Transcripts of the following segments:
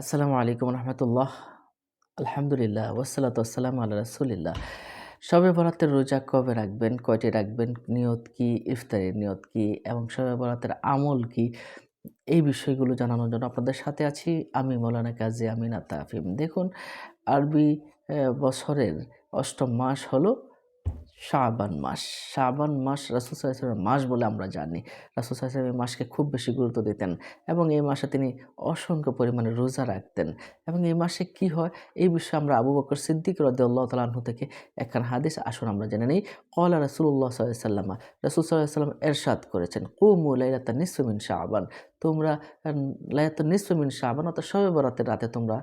আসসালামু আলাইকুম রহমতুল্লাহ। আলহামদুলিল্লাহ ওসালাত আসসালাম আল্লাহ রাসুলিল্লাহ। সবে বরাতের রোজা কবে রাখবেন, কয়টি রাখবেন, নিয়ত কি, ইফতারের নিয়ত কি, এবং সবে বরাতের আমল কি, এই বিষয়গুলো জানানোর জন্য আপনাদের সাথে আছি। আমি মৌলানা কাজী আমিনা তাফিম। দেখুন, আরবি বছরের অষ্টম মাস হলো শাবান মাস। শাবান মাস রাসুল সাল্লামের মাস বলে আমরা জানি। রাসুল সাল্লাম এই মাসকে খুব বেশি গুরুত্ব দিতেন এবং এই মাসে তিনি অসংখ্য পরিমাণে রোজা রাখতেন। এবং এই মাসে কি হয়? এই বিষয়ে আমরা আবু বকর সিদ্দিক রদি আল্লাহ তালাহু থেকে একখান হাদিস আসুন আমরা জেনে নেই। কলা রাসুল্লাহ সাল্লাম রাসুল সাল্লাহ সাল্লাম এরশাদ করেছেন, কুমু লাইলাতা নিসমিন শাহবান তোমরা লাইলাতা নিসমিন শাহবান অর্থাৎ শবে বরাতের রাতে তোমরা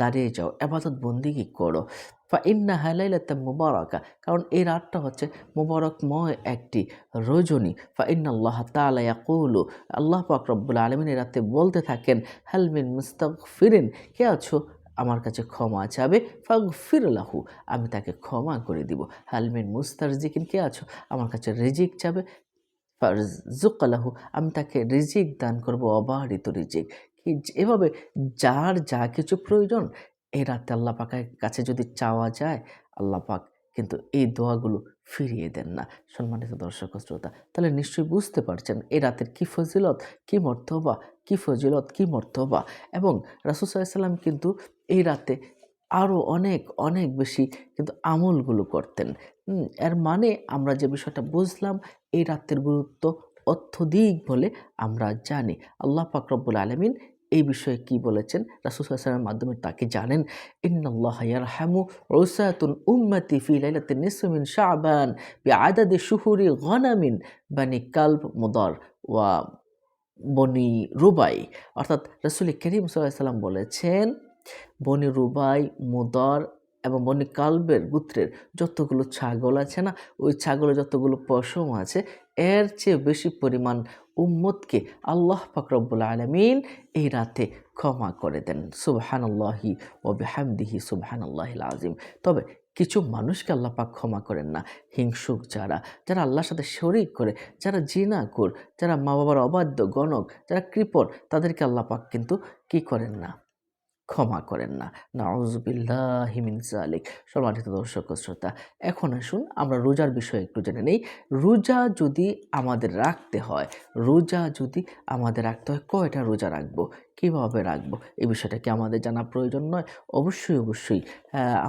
দাঁড়িয়ে যাও। আবাদত বন্দিগি করো? ফা ইন্না হাইলাইলাতা মুবারকা, কারণ এই রাতটা হচ্ছে মুবারকময় একটি রজনী। ফা ইন্না আল্লাহ তালা ইয়াকুলু, আল্লাহ পাক আলমিন এই রাতে বলতে থাকেন হালমিন মুস্তাক ফিরিন কে আছো? আমার কাছে ক্ষমা চাবে ফাগ ফিরলাহু আমি তাকে ক্ষমা করে দিব। হালমিন মুস্তার জিকিন কে আছো? আমার কাছে রিজিক চাবে ফারজুকালাহু আমি তাকে রিজিক দান করব অবাহিত রিজিক। এভাবে যার যা কিছু প্রয়োজন এই রাতে আল্লাহ পাকের কাছে যদি চাওয়া যায়, আল্লাহ পাক কিন্তু এই দোয়াগুলো ফিরিয়ে দেন না। সম্মানিত দর্শক শ্রোতা, তাহলে নিশ্চয়ই বুঝতে পারছেন এই রাতের কী ফজিলত, কি মর্তবা, কি ফজিলত, কি মর্তবা। এবং রাসুল সাল্লাম কিন্তু এই রাতে আরও অনেক অনেক বেশি কিন্তু আমলগুলো করতেন। এর মানে আমরা যে বিষয়টা বুঝলাম, এই রাত্রের গুরুত্ব অত্যধিক বলে আমরা জানি। আল্লাহ পাক রব্বুল আলমিন এই বিষয়ে কি বলেছেন? রাসুসাল্লামের মাধ্যমে তাকে জানেন, ইন্নাল্লাহ ইয়ারহামু রুসাতুন উম্মতি ফি লাইলাতিন নিসফি মিন শাবান বিআদাদি শুহুরি গনামিন বানি কালব মুদার ওয়া বনি রুবাই। অর্থাৎ রসুল করিম সাল্লাম বলেছেন বনি রুবাই, মুদর এবং বনি কালবের গুত্রের যতগুলো ছাগল আছে না, ওই ছাগলের যতগুলো পশম আছে, এর চেয়ে বেশি পরিমাণ উম্মতকে আল্লাহ ফাকরবুল আলমিন এই রাতে ক্ষমা করে দেন। সুবহানাল্লাহি ও বেহামদিহি সুবহানাল্লাহিল আজিম তবে কিছু মানুষকে আল্লাহ পাক ক্ষমা করেন না। হিংসুক যারা যারা আল্লাহর সাথে শরিক করে, যারা জিনা কর যারা মা বাবার অবাধ্য, গণক, যারা কৃপর তাদেরকে আল্লাহ পাক কিন্তু কি করেন না? ক্ষমা করেন না। নাউজবিল্লাহিমিন জালিক সম্মানিত দর্শক শ্রোতা, এখন আসুন আমরা রোজার বিষয়ে একটু জেনে নেই। রোজা যদি আমাদের রাখতে হয়, রোজা যদি আমাদের রাখতে হয়, কয়টা রোজা রাখব? কীভাবে রাখব? এই বিষয়টা কি আমাদের জানা প্রয়োজন নয়? অবশ্যই অবশ্যই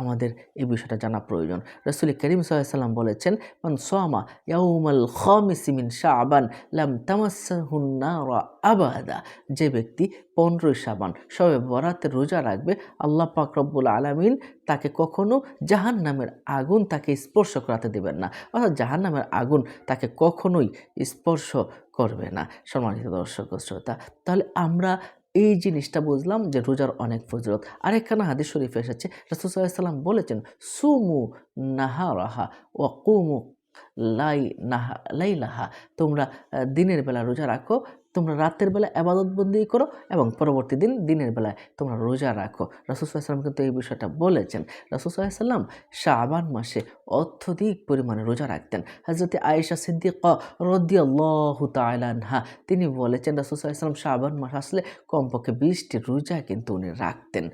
আমাদের এই বিষয়টা জানা প্রয়োজন। রসুল করিম সাল্লাম বলেছেন, মান সোয়ামা ইয়াউমাল খমিসিমিন শাবান লাম তামাসহুন্না আবাদা। যে ব্যক্তি পনেরোই সাবান সবে বরাতে রোজা রাখবে, আল্লাহ পাক রব্বুল আলামিন তাকে কখনো জাহান নামের আগুন তাকে স্পর্শ করাতে দেবেন না। অর্থাৎ জাহান নামের আগুন তাকে কখনোই স্পর্শ করবে না। সম্মানিত দর্শক শ্রোতা, তাহলে আমরা এই জিনিসটা বুঝলাম যে রোজার অনেক ফজরত আরেকখানা হাদিস শরীফে এসেছে রাসুসাল্লাম বলেছেন, সুমু নাহা রাহা ও কুমু লাই, নাহা লাই লাহা তোমরা দিনের বেলা রোজা রাখো তোমরা রাতের বেলা আবাদতবন্দি করো এবং পরবর্তী দিন দিনের বেলায় তোমরা রোজা রাখো। রসুসাল্লাম কিন্তু এই বিষয়টা বলেছেন। রসুসাল্লাম শাবান মাসে অত্যধিক পরিমাণে রোজা রাখতেন। হজরত আয়েশা সিদ্দিক রদি আল্লাহ তালানহা তিনি বলেছেন রসুসাল্লাম শাবান মাস আসলে কমপক্ষে বিশটি রোজা কিন্তু উনি রাখতেন।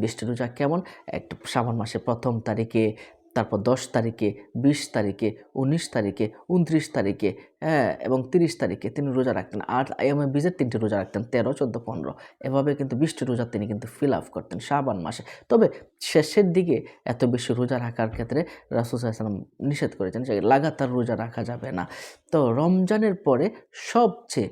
বিশটি রোজা কেমন? একটা শ্রাবণ মাসে প্রথম তারিখে তারপর দশ তারিখে, বিশ তারিখে, উনিশ তারিখে, উনত্রিশ তারিখে হ্যাঁ এবং তিরিশ তারিখে তিনি রোজা রাখতেন। আর আইএমএ বীজের তিনটি রোজা রাখতেন, তেরো, চোদ্দ, পনেরো। এভাবে কিন্তু বিশটি রোজা তিনি কিন্তু ফিল আপ করতেন শাবান মাসে। তবে শেষের দিকে এত বেশি রোজা রাখার ক্ষেত্রে রাসুসাল্লাম নিষেধ করেছেন যে, লাগাতার রোজা রাখা যাবে না। তো রমজানের পরে সবচেয়ে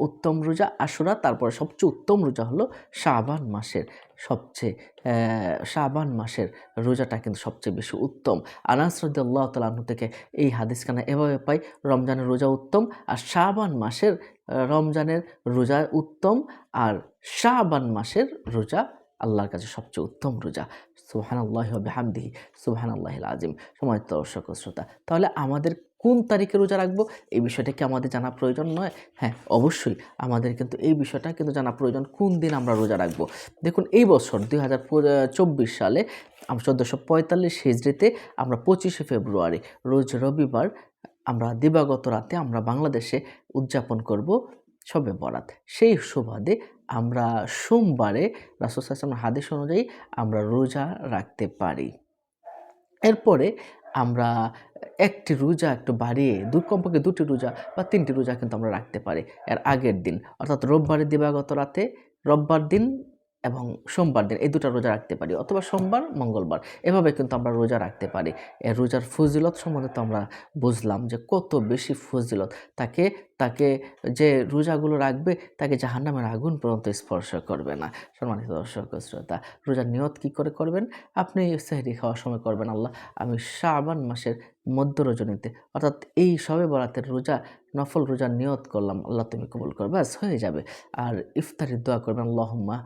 উত্তম রোজা আশুরা তারপরে সবচেয়ে উত্তম রোজা হলো শাবান মাসের সবচেয়ে আহ, শাবান মাসের রোজাটা কিন্তু সবচেয়ে বেশি উত্তম। আনাস রদি আল্লাহ তালু থেকে এই হাদিসখানা এভাবে পাই রমজানের রোজা উত্তম আর শাবান মাসের রমজানের রোজা উত্তম আর শাবান মাসের রোজা আল্লাহর কাছে সবচেয়ে উত্তম রোজা। সুহান আল্লাহ বেহামদিহি সুহান আল্লাহ আজিম সময় দর্শক শ্রোতা তাহলে আমাদের কোন তারিখে রোজা রাখব, এই বিষয়টা কি আমাদের জানা প্রয়োজন নয়? হ্যাঁ অবশ্যই আমাদের কিন্তু এই বিষয়টা কিন্তু জানা প্রয়োজন, কোন দিন আমরা রোজা রাখব। দেখুন, এই বছর দুই হাজার চব্বিশ সালে চোদ্দোশো পঁয়তাল্লিশ হিজড়িতে আমরা পঁচিশে ফেব্রুয়ারি, রোজ রবিবার আমরা দিবাগত রাতে আমরা বাংলাদেশে উদযাপন করব সবে বরাত। সেই সুবাদে আমরা সোমবারে রাসুসাল্লামের হাদিস অনুযায়ী আমরা রোজা রাখতে পারি। এরপরে আমরা একটি রোজা একটু বাড়িয়ে, দু কমপক্ষে দুটি রোজা বা তিনটি রোজা কিন্তু আমরা রাখতে পারি। এর আগের দিন, অর্থাৎ রোববারের দিবাগত রাতে, রোববার দিন এবং সোমবার দিন এই দুটো রোজা রাখতে পারি, অথবা সোমবার, মঙ্গলবার। এভাবে কিন্তু আমরা রোজা রাখতে পারি। এই রোজার ফজিলত সম্বন্ধে তো আমরা বুঝলাম যে কত বেশি ফজিলত। তাকে তাকে যে রোজাগুলো রাখবে, তাকে জাহান্নামের আগুন পর্যন্ত স্পর্শ করবে না। সম্মানিত দর্শক শ্রোতা, রোজার নিয়ত কী করে করবেন? আপনি সেহরি খাওয়ার সময় করবেন আল্লাহ। আমি শাবান মাসের মধ্য রজনীতে, অর্থাৎ এই সবে বরাতের রোজা, নফল রোজার নিয়ত করলাম, আল্লাহ তুমি কবুল করবে, ব্যাস হয়ে যাবে। আর ইফতারির দোয়া করবেন, আল্লাহম্মা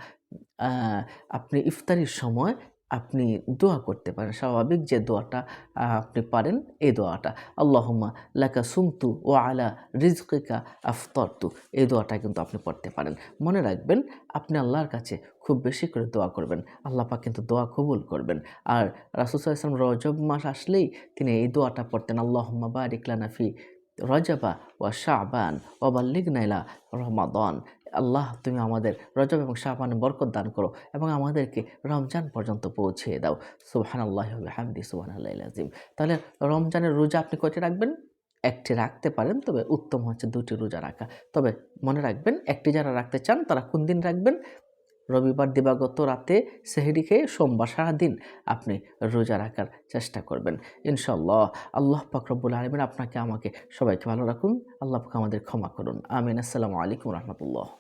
আপনি ইফতারির সময় আপনি দোয়া করতে পারেন। স্বাভাবিক যে দোয়াটা আপনি পারেন, এই দোয়াটা। আল্লাহমা লাকা সুমতু ও আলা রিজকিকা আফতরতু। এই দোয়াটা কিন্তু আপনি পড়তে পারেন। মনে রাখবেন, আপনি আল্লাহর কাছে খুব বেশি করে দোয়া করবেন। আল্লাহ কিন্তু দোয়া কবুল করবেন। আর রাসুসাল ইসলাম রজব মাস আসলেই তিনি এই দোয়াটা পড়তেন, আল্লাহম্মা বারিক লানা ফি রজবা ওয়া শাবান ওবাল্লিগ নাইলা রমাদন। আল্লাহ, তুমি আমাদের রজব এবং শাহবানে বরকত দান করো এবং আমাদেরকে রমজান পর্যন্ত পৌঁছে দাও। সুবহান আল্লাহ হামদি সুবহান আল্লাহ আজিম তাহলে রমজানের রোজা আপনি কয়টি রাখবেন? একটি রাখতে পারেন, তবে উত্তম হচ্ছে দুটি রোজা রাখা। তবে মনে রাখবেন, একটি যারা রাখতে চান তারা কোন দিন রাখবেন? রবিবার দিবাগত রাতে সেহেরি খেয়ে সোমবার সারাদিন আপনি রোজা রাখার চেষ্টা করবেন। ইনশাল্লাহ আল্লাহ পাক রব্বুল আলমিন আপনাকে, আমাকে সবাইকে ভালো রাখুন। আল্লাহ পাক আমাদের ক্ষমা করুন। আমিন। আসসালামু আলাইকুম রহমতুল্লাহ।